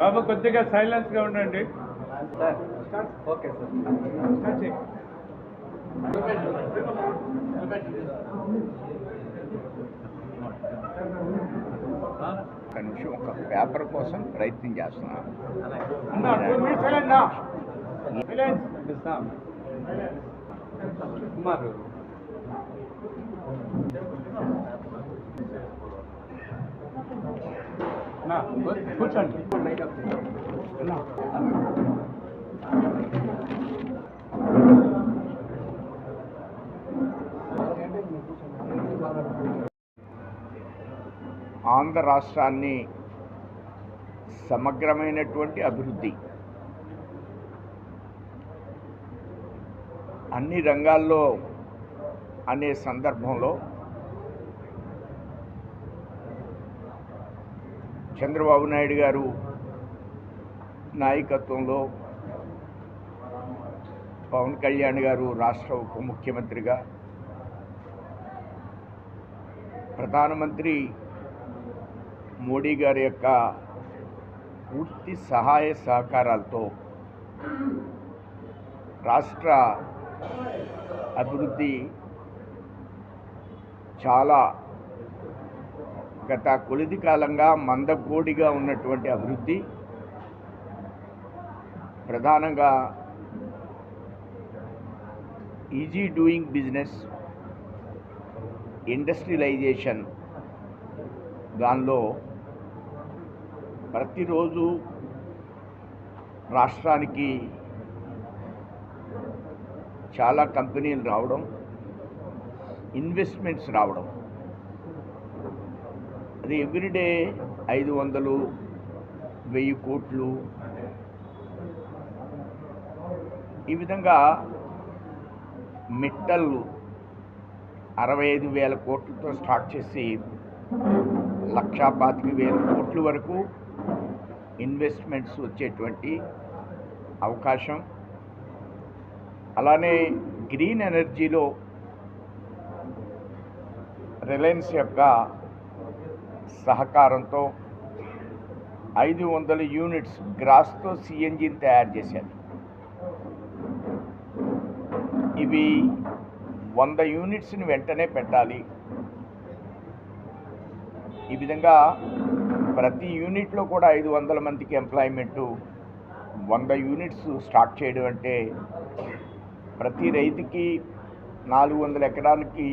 బాబు కొద్దిగా సైలెన్స్గా ఉండండి. Okay sir. ఒక నిమిషం ఒక పేపర్ కోసం ప్రయత్నం చేస్తున్నాను. కుమారు కూర్చోండి. ఆంధ్ర రాష్ట్రాన్ని సమగ్రమైనటువంటి అభివృద్ధి. అన్ని రంగాల్లో అనే సందర్భంలో చంద్రబాబు నాయుడు గారు నాయకత్వంలో పవన్ కళ్యాణ్ గారు రాష్ట్ర ఉప ముఖ్యమంత్రిగా ప్రధానమంత్రి మోడీ గారి యొక్క పూర్తి సహాయ సహకారాలతో రాష్ట్ర అభివృద్ధి చాలా గత కొలిది కాలంగా మందకోడిగా ఉన్నటువంటి అభివృద్ధి ప్రధానంగా ఈజీ డూయింగ్ బిజినెస్ ఇండస్ట్రియలైజేషన్ దానిలో ప్రతిరోజు రాష్ట్రానికి చాలా కంపెనీలు రావడం ఇన్వెస్ట్మెంట్స్ రావడం. అది ఎవ్రీడే ఐదు వందలు వెయ్యి కోట్లు. ఈ విధంగా మిట్టల్ అరవై ఐదు వేల కోట్లతో స్టార్ట్ చేసి లక్షా పాతిక వేల కోట్ల వరకు ఇన్వెస్ట్మెంట్స్ వచ్చేటువంటి అవకాశం. అలానే గ్రీన్ ఎనర్జీలో రిలయన్స్ యొక్క సహకారంతో ఐదు వందల యూనిట్స్ గ్రాస్తో సిఎన్జిని తయారు చేశారు. ఇవి వంద యూనిట్స్ని వెంటనే పెట్టాలి. ఈ విధంగా ప్రతి యూనిట్లో కూడా ఐదు వందల మందికి ఎంప్లాయ్మెంట్ వంద యూనిట్స్ స్టార్ట్ చేయడం అంటే ప్రతి రైతుకి నాలుగు వందల ఎకరాలకి